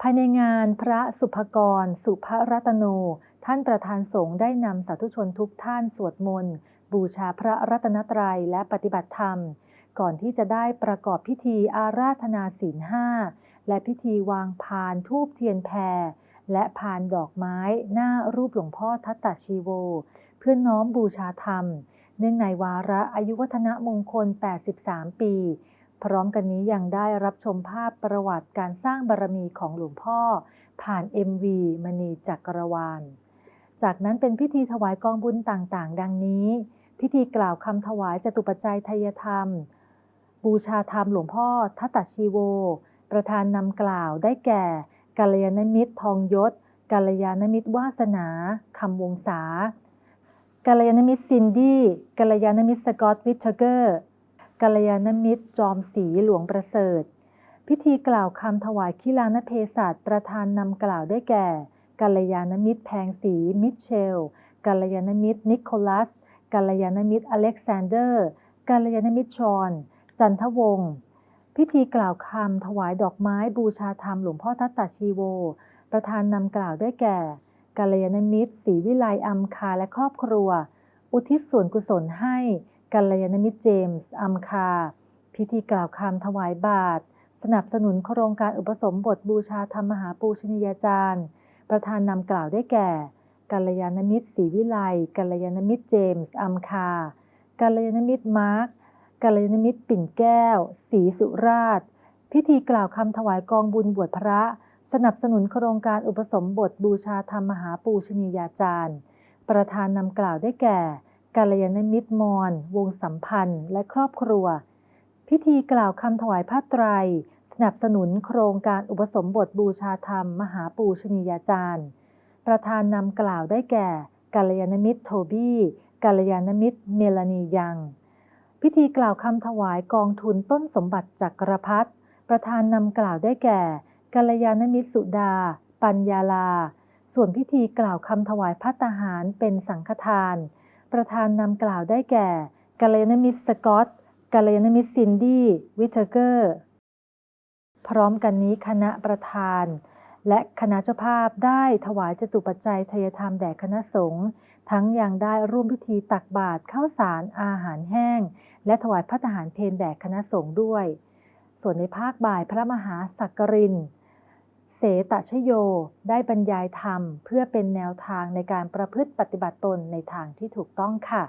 ภายในงานพระสุภกร สุภรัตโน ท่านประธานสงฆ์ได้นำสาธุชนทุกท่านสวดมนต์ บูชาพระรัตนตรัยและปฏิบัติธรรม ก่อนที่จะได้ประกอบพิธีอาราธนาศีลห้าและพิธีวางพานทูบเทียนแพร และพานดอกไม้หน้ารูปหลวงพ่อทัตตชีโว เพื่อน้อมบูชาธรรม เนื่องในวาระอายุวัฒนมงคล 83 ปี พร้อมกันนี้ยังได้รับชมภาพประวัติการสร้างบารมีของหลวงพ่อ ผ่าน MV มณีจักรวาล จากนั้นเป็นพิธีถวายกองบุญต่างๆ ดังนี้ พิธีกล่าวคำถวายจตุปัจจัยทยธรรม บูชาธรรมหลวงพ่อทัตตชีโว ประธานนำกล่าวได้แก่กัลยาณมิตรทองยศกัลยาณมิตรวาสนาคำวงศากัลยาณมิตรซินดี้กัลยาณมิตรสกอตวิทเทเกอร์ กัลยาณมิตร จอมศรีหลวงประเสริฐ พิธีกล่าวคำถวายคิลานเพศัตประธานนำกล่าวได้แก่กัลยาณมิตรแพงศรีมิเชลกัลยาณมิตรนิโคลัสกัลยาณมิตรอเล็กซานเดอร์กัลยาณมิตรชอนจันทวงศ์พิธีกล่าวคำถวายดอกไม้บูชาธรรมหลวงพ่อทัตตาชีโว ประธานนำกล่าวได้แก่กัลยาณมิตรศรีวิไลอัมคาและครอบครัว อุทิศส่วนกุศลให้ กัลยาณมิตรเจมส์อัมคา พิธีกล่าวคำถวายบาตรสนับสนุนโครงการอุปสมบทบูชาธรรมมหาปูชนียาจารย์ ประธานนำกล่าวได้แก่กัลยาณมิตรศรีวิไลกัลยาณมิตรเจมส์อัมคากัลยาณมิตรมาร์คกัลยาณมิตรปิ่นแก้วศรีสุราช พิธีกล่าวคำถวายกองบุญบวชพระ สนับสนุนโครงการอุปสมบทบูชาธรรมมหาปูชนียาจารย์ ประธานนำกล่าวได้แก่ กัลยาณมิตรมอนวงสัมพันธ์ และครอบครัว พิธีกล่าวคำถวายผ้าไตร สนับสนุนโครงการอุปสมบทบูชาธรรม มหาปูชนียาจารย์ ประธานนำกล่าวได้แก่กัลยาณมิตรโทบี้กัลยาณมิตรเมลานียัง พิธีกล่าวคำถวายกองทุนต้นสมบัติจักรพัฒประธานนำกล่าวได้แก่กัลยาณมิตรสุดา ปัญญาลา ส่วนพิธีกล่าวคำถวายพัตหารเป็นสังฆทาน ประธานนำกล่าวได้แก่กัลยาณมิตรสกอตกัลยาณมิตรซินดี้วิเทเกอร์ พร้อมกันนี้คณะประธาน และคณะเจ้าภาพได้ถวายจตุปัจจัยทยธรรมแด่คณะสงฆ์ทั้งยังได้ร่วมพิธีตักบาตรข้าวสารอาหารแห้ง และถวายพระทหารเพลแด่คณะสงฆ์ด้วย ส่วนในภาคบ่ายพระมหาสักกริน เสตชโย ได้บรรยายธรรม เพื่อเป็นแนวทางในการประพฤติปฏิบัติตนในทางที่ถูกต้องค่ะ